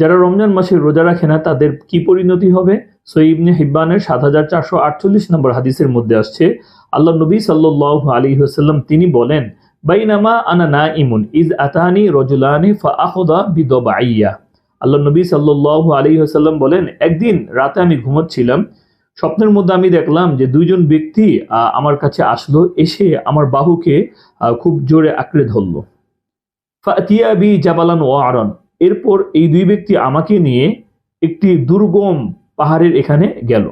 যারা রমজান মাসে রোজা রাখে না, তাদের কি পরিণতি হবে? সৈবনে হিব্বানের সাত হাজার চারশো আটচল্লিশ নম্বর হাদিসের মধ্যে আসছে, আল্লাহ নবী সাল্লাহ আলী হাসাল্লাম তিনি বলেন, বাইনামা আনা না ইমুন ইজ আতানি রজুলানি ফা আহদা বিদবাইয়া। আল্লাহ নবী সাল্লাহ আলী হাসাল্লাম বলেন, একদিন রাতে আমি ঘুমাচ্ছিলাম, স্বপ্নের মধ্যে আমি দেখলাম যে দুইজন ব্যক্তি আমার কাছে আসলো, এসে আমার বাহুকে খুব জোরে আঁকড়ে ধরলো। ফাতিয়া বি জাবালান ও আরন এরপর এই দুই ব্যক্তি আমাকে নিয়ে একটি দুর্গম পাহাড়ের এখানে গেল।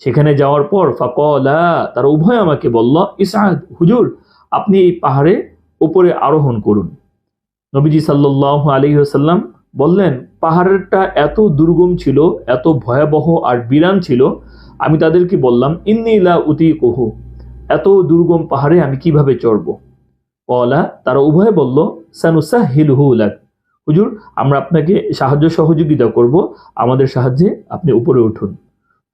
সেখানে যাওয়ার পর ফাকলা, তারা উভয় আমাকে বলল ইসাদ হুজুর, আপনি এই পাহাড়ে উপরে আরোহণ করুন। নবীজি সাল্লাহ আলী সাল্লাম বললেন, পাহাড়েরটা এত দুর্গম ছিল, এত ভয়াবহ আর বিরান ছিল, আমি তাদেরকে বললাম ইন্নিলা উতি কহু এত দুর্গম পাহাড়ে আমি কীভাবে চড়ব কলা, তারা উভয় বলল সানুসা হিলহু লাক। হুজুর, আমরা আপনাকে সাহায্য সহযোগিতা করব, আমাদের সাহায্যে আপনি উপরে উঠুন।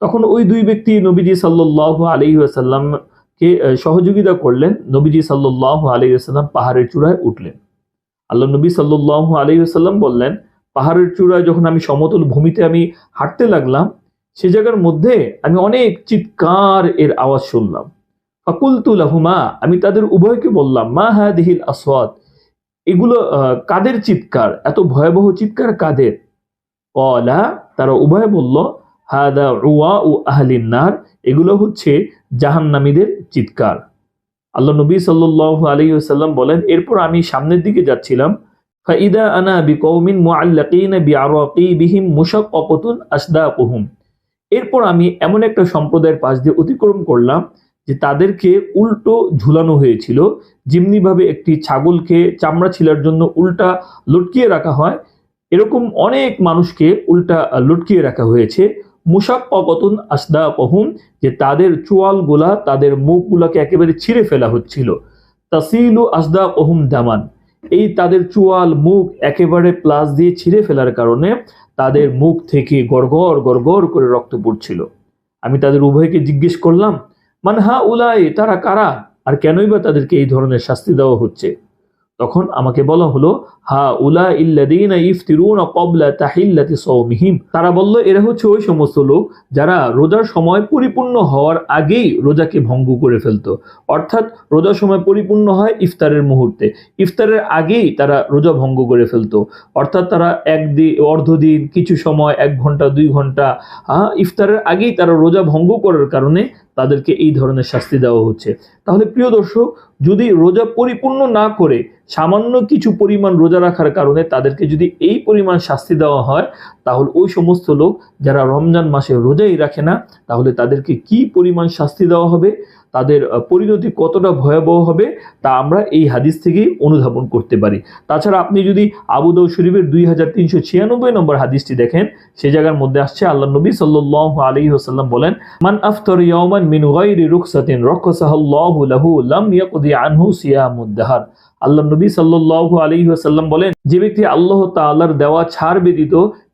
তখন ওই দুই ব্যক্তি নবীজি সাল্লাহ আলী আসাল্লামকে সহযোগিতা করলেন, নবীজি সাল্লাহ আলী আসাল্লাম পাহাড়ের চূড়ায় উঠলেন। আল্লাহ নবী সাল্লাহ আলী আসাল্লাম বললেন, পাহাড়ের চূড়ায় যখন আমি সমতল ভূমিতে আমি হাঁটতে লাগলাম, সে জায়গার মধ্যে আমি অনেক চিৎকার এর আওয়াজ শুনলাম। ফাকুলতুল আহুমা আমি তাদের উভয়কে বললাম, মা হা দিহিল আসওয়াদ এগুলো কাদের চিৎকার? এত ভয়াবহ চিৎকার কাদের? কলা, তারা উভয় বলল, হাদা রুয়া ও আহলিন নার। এগুলো হচ্ছে জাহান্নামীদের চিৎকার। আল্লাহ নবী সাল্লাল্লাহু আলাইহি ওয়াসাল্লাম বলেন, এরপর আমি সামনের দিকে যাচ্ছিলাম। ফাইদা আনা বিকৌমিন মুআল্লাকিন বিআরাকিবিহিম আসদাকুহুম। এরপর আমি এমন একটা সম্প্রদায়ের পাশ দিয়ে অতিক্রম করলাম যে তাদেরকে উল্টো ঝুলানো হয়েছিল। যেমনিভাবে একটি ছাগলকে চামড়া ছিলার জন্য উল্টা লটকিয়ে রাখা হয়, এরকম অনেক মানুষকে উল্টা লটকিয়ে রাখা হয়েছে। মুসাক্কাতুন আসদা কহুম যে তাদের চোয়ালগুলা তাদের মুখগুলাকে একেবারে ছিঁড়ে ফেলা হচ্ছিল। তাসিলু আসদা কহুম দামান, এই তাদের চোয়াল, মুখ একেবারে প্লাস দিয়ে ছিঁড়ে ফেলার কারণে তাদের মুখ থেকে গড়গড় গড়গড় করে রক্ত পড়ছিল। আমি তাদের উভয়কে জিজ্ঞেস করলাম মানহা উলাই তারা কারা? আর কেনই বা তাদেরকে এই ধরনের শাস্তি দেওয়া হচ্ছে? তখন আমাকে বলা হলো হা উলা ইল্লাদিনা ইফতিরুন কবলা তাহিল্লাতি সৌমিহিম তারা বলল, এরা হচ্ছে ওই সমস্ত লোক যারা রোজার সময় পরিপূর্ণ হওয়ার আগেই রোজাকে ভঙ্গ করে ফেলতো। অর্থাৎ রোজার সময় পরিপূর্ণ হয় ইফতারের মুহূর্তে। ইফতারের আগেই তারা রোজা ভঙ্গ করে ফেলতো। অর্থাৎ তারা একদিন অর্ধদিন কিছু সময়, এক ঘণ্টা, দুই ঘণ্টা ইফতারের আগেই তারা রোজা ভঙ্গ করার কারণে তাদেরকে এই ধরনের শাস্তি দেওয়া হচ্ছে। তাহলে প্রিয় দর্শক, যদি রোজা পরিপূর্ণ না করে, সামান্য কিছু পরিমাণ রোজা রাখার কারণে তাদেরকে যদি এই পরিমাণ শাস্তি দেওয়া হয়, তাহলে ওই সমস্ত লোক যারা রমজান মাসে রোজাই রাখে না, তাহলে তাদেরকে কি পরিমাণ শাস্তি দেওয়া হবে? তাদের পরিণতি কতটা ভয়াবহ হবে তা আমরা এই হাদিস থেকেই অনুধাবন করতে পারি। তাছাড়া আপনি যদি আবু শরীফের দুই হাজার তিনশো ছিয়ানব্বই নম্বর হাদিসটি দেখেন, সে জায়গার মধ্যে আসছে আল্লাহ নবী সাল্লাহ আলী হাসাল্লাম বলেন, মান আফতর ইয়ামান মিন সিয়ামুদ্দাহার আল্লাহ নবী সাল্লাল্লাহু আলাইহি ওয়াসাল্লাম বলেন, যে ব্যক্তি আল্লাহ তাআলার দেওয়া ছাড় ব্যতীত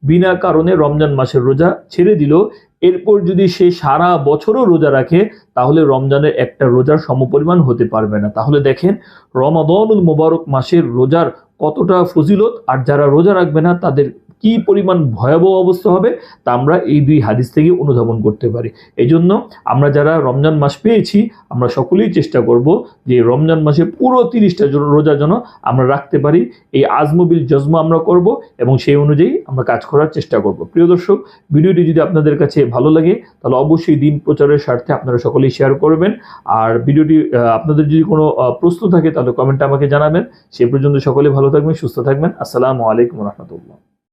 বিনা কারণে রমজান মাসের রোজা ছেড়ে দিল এরপর যদি সে সারা বছরও রোজা রাখে, তাহলে রমজানের একটা রোজার সমপরিমাণ হতে পারবে না। তাহলে দেখেন, রমাদনুল মোবারক মাসের রোজার কতটা ফজিলত, আর যারা রোজা রাখবে না, তাদের কি পরিমাণ ভয়াবহ অবস্থা হবে তা আমরা এই দুই হাদিস থেকে অনুধাবন করতে পারি। এই জন্য আমরা যারা রমজান মাস পেয়েছি, আমরা সকলেই চেষ্টা করব যে রমজান মাসে পুরো তিরিশটা রোজা যেন আমরা রাখতে পারি। এই আজমবিল জজমা আমরা করব এবং সেই অনুযায়ী আমরা কাজ করার চেষ্টা করব। প্রিয় দর্শক, ভিডিওটি যদি আপনাদের কাছে ভালো লাগে, তাহলে অবশ্যই দিন প্রচারের স্বার্থে আপনারা সকলেই শেয়ার করবেন। আর ভিডিওটি আপনাদের যদি কোনো প্রশ্ন থাকে, তাহলে কমেন্টে আমাকে জানাবেন। সে পর্যন্ত সকলে ভালো থাকবেন, সুস্থ থাকবেন। আসসালামু আলাইকুম রহমতুল্লাহ।